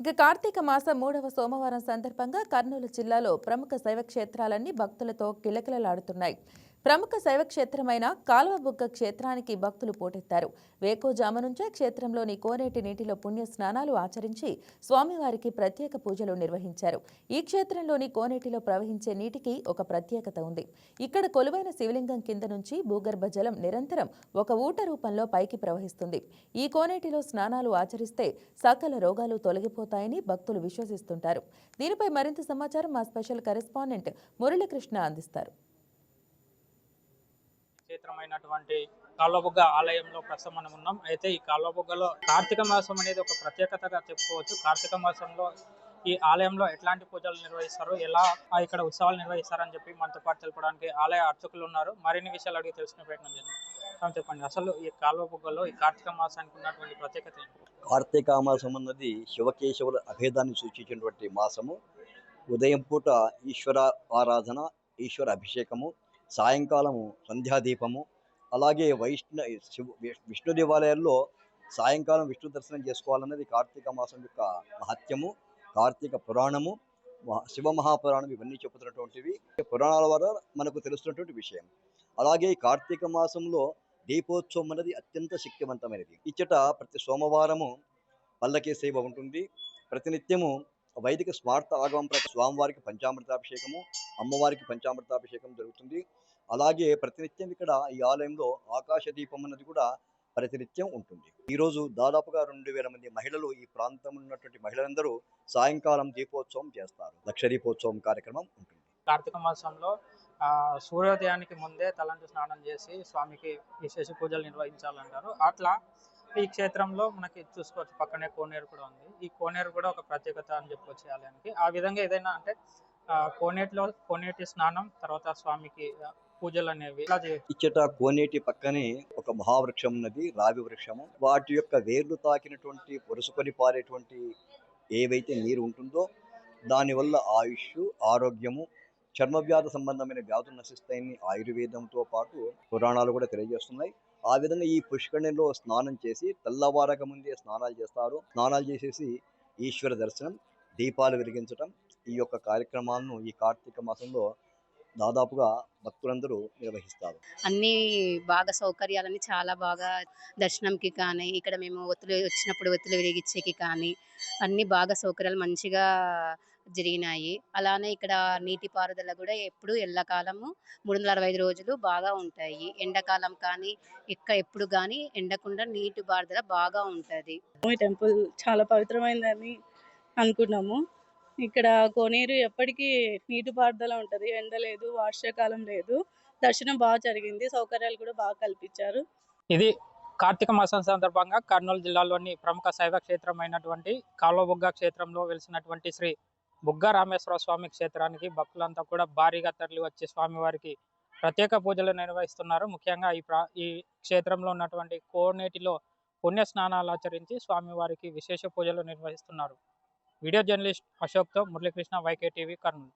ఇక కార్తీక మాసం మూడవ సోమవారం సందర్భంగా కర్నూలు జిల్లాలో ప్రముఖ శైవ క్షేత్రాలన్నీ భక్తులతో కిలకిలలాడుతున్నాయి. ప్రముఖ శైవ క్షేత్రమైన కాలువబుగ్గ క్షేత్రానికి భక్తులు పోటెత్తారు. వేకోజామ నుంచే క్షేత్రంలోని కోనేటి నీటిలో పుణ్య స్నానాలు ఆచరించి స్వామివారికి ప్రత్యేక పూజలు నిర్వహించారు. ఈ క్షేత్రంలోని కోనేటిలో ప్రవహించే నీటికి ఒక ప్రత్యేకత ఉంది. ఇక్కడ కొలువైన శివలింగం కింద నుంచి భూగర్భ జలం నిరంతరం ఒక ఊట రూపంలో పైకి ప్రవహిస్తుంది. ఈ కోనేటిలో స్నానాలు ఆచరిస్తే సకల రోగాలు తొలగిపోతాయని భక్తులు విశ్వసిస్తుంటారు. దీనిపై మరింత సమాచారం మా స్పెషల్ కరెస్పాండెంట్ మురళీకృష్ణ అందిస్తారు. క్షేత్రమైనటువంటి కాల్వబుగ్గ ఆలయంలో ప్రస్తుతం మనం ఉన్నాం. అయితే ఈ కాల్వబుగ్గలో కార్తీక మాసం అనేది ఒక ప్రత్యేకతగా చెప్పుకోవచ్చు. కార్తీక మాసంలో ఈ ఆలయంలో ఎట్లాంటి పూజలు నిర్వహిస్తారు? ఎలా ఇక్కడ ఉత్సవాలు నిర్వహిస్తారని చెప్పి మనతో పాటు తెలపడానికి ఆలయ అర్చకులు ఉన్నారు. మరిన్ని విషయాలు అడిగి తెలుసుకునే ప్రయత్నం చేద్దాం. చెప్పండి. అసలు ఈ కాల్వబుగ్గలో ఈ కార్తీక మాసానికి ఉన్నటువంటి ప్రత్యేకత కార్తీక మాసం అన్నది శివకేశవుల అభేదాన్ని సూచించినటువంటి మాసము. ఉదయం పూట ఈశ్వర ఆరాధన ఈశ్వర అభిషేకము సాయంకాలము సంధ్యాదీపము అలాగే వైష్ణ శివు విష్ణు దేవాలయాల్లో సాయంకాలం విష్ణు దర్శనం చేసుకోవాలన్నది కార్తీక మాసం యొక్క మహత్యము కార్తీక పురాణము మహా- శివ మహాపురాణం ఇవన్నీ చెబుతున్నటువంటివి పురాణాల ద్వారా మనకు తెలుస్తున్నటువంటి విషయం. అలాగే ఈ కార్తీక మాసంలో దీపోత్సవం అనేది అత్యంత శక్తివంతమైనది. ఇచ్చట ప్రతి సోమవారము పల్లకి సేవ ఉంటుంది. ప్రతినిత్యము వైదిక స్మార్త ఆగమం ప్రకారం స్వామివారికి పంచామృతాభిషేకము అమ్మవారికి పంచామృతాభిషేకం జరుగుతుంది. అలాగే ప్రతినిత్యం ఇక్కడ ఈ ఆలయంలో ఆకాశ దీపం అన్నది కూడా ప్రతినిత్యం ఉంటుంది. ఈరోజు దాదాపుగా రెండు వేల మంది మహిళలు ఈ ప్రాంతంలో ఉన్నటువంటి మహిళలందరూ సాయంకాలం దీపోత్సవం చేస్తారు. లక్ష దీపోత్సవం కార్యక్రమం ఉంటుంది. కార్తీక మాసంలో సూర్యోదయానికి ముందే తలంటు స్నానం చేసి స్వామికి విశేష పూజలు నిర్వహించాలంటారు. అట్లా ఈ క్షేత్రంలో మనకి చూసుకోవచ్చు పక్కనే కోనేరు కూడా ఉంది. ఈ కోనేరు కూడా ఒక ప్రత్యేకత అని చెప్పుకోవచ్చు ఆలయానికి. ఆ విధంగా ఏదైనా అంటే కోనేటిలో కోనేటి స్నానం తర్వాత స్వామికి పూజలు అనేవి. ఇచ్చట కోనేటి పక్కనే ఒక మహావృక్షం ఉన్నది రావి వృక్షము. వాటి యొక్క వేర్లు తాకినటువంటి పొరుసుకొని పారేటువంటి ఏవైతే నీరు ఉంటుందో దానివల్ల ఆయుష్ ఆరోగ్యము చర్మవ్యాధి సంబంధమైన వ్యాధులు నశిస్తాయని ఆయుర్వేదంతో పాటు పురాణాలు కూడా తెలియజేస్తున్నాయి. ఆ విధంగా ఈ పుష్కరిణిలో స్నానం చేసి తెల్లవారక ముందే స్నానాలు చేస్తారు. స్నానాలు చేసేసి ఈశ్వర దర్శనం దీపాలు వెలిగించటం ఈ యొక్క కార్యక్రమాలను ఈ కార్తీక మాసంలో దాదాపుగా భక్తులందరూ నిర్వహిస్తారు. అన్ని బాగా సౌకర్యాలన్నీ చాలా బాగా దర్శనంకి కానీ ఇక్కడ మేము ఒత్తులు వచ్చినప్పుడు ఒత్తులు వెలిగించేకి కానీ అన్ని బాగా సౌకర్యాలు మంచిగా జరిగినాయి. అలానే ఇక్కడ నీటిపారుదల కూడా ఎప్పుడు ఎల్లకాలము మూడు వందల అరవై ఐదు రోజులు బాగా ఉంటాయి. ఎండాకాలం కానీ ఎక్క ఎప్పుడు కానీ ఎండకుండా నీటి పారుదల బాగా ఉంటుంది. ఈ టెంపుల్ చాలా పవిత్రమైనదని అనుకున్నాము. ఇక్కడ కోనేరు ఎప్పటికీ నీటిపారుదల ఉంటుంది. ఎండ లేదు వర్షాకాలం లేదు. దర్శనం బాగా జరిగింది. సౌకర్యాలు కూడా బాగా కల్పించారు. ఇది కార్తీక మాసం సందర్భంగా కర్నూలు జిల్లాలోని ప్రముఖ శైవ క్షేత్రం అయినటువంటి కాలువబుగ్గ క్షేత్రంలో వెలిసినటువంటి శ్రీ బుగ్గ రామేశ్వర స్వామి క్షేత్రానికి భక్తులంతా కూడా భారీగా తరలి వచ్చి స్వామివారికి ప్రత్యేక పూజలు నిర్వహిస్తున్నారు. ముఖ్యంగా ఈ ప్రా ఈ క్షేత్రంలో ఉన్నటువంటి కోనేటిలో పుణ్య స్నానాలు ఆచరించి స్వామివారికి విశేష పూజలు నిర్వహిస్తున్నారు. Video journalist అశోక్తో Muralikrishna YK TV Kurnool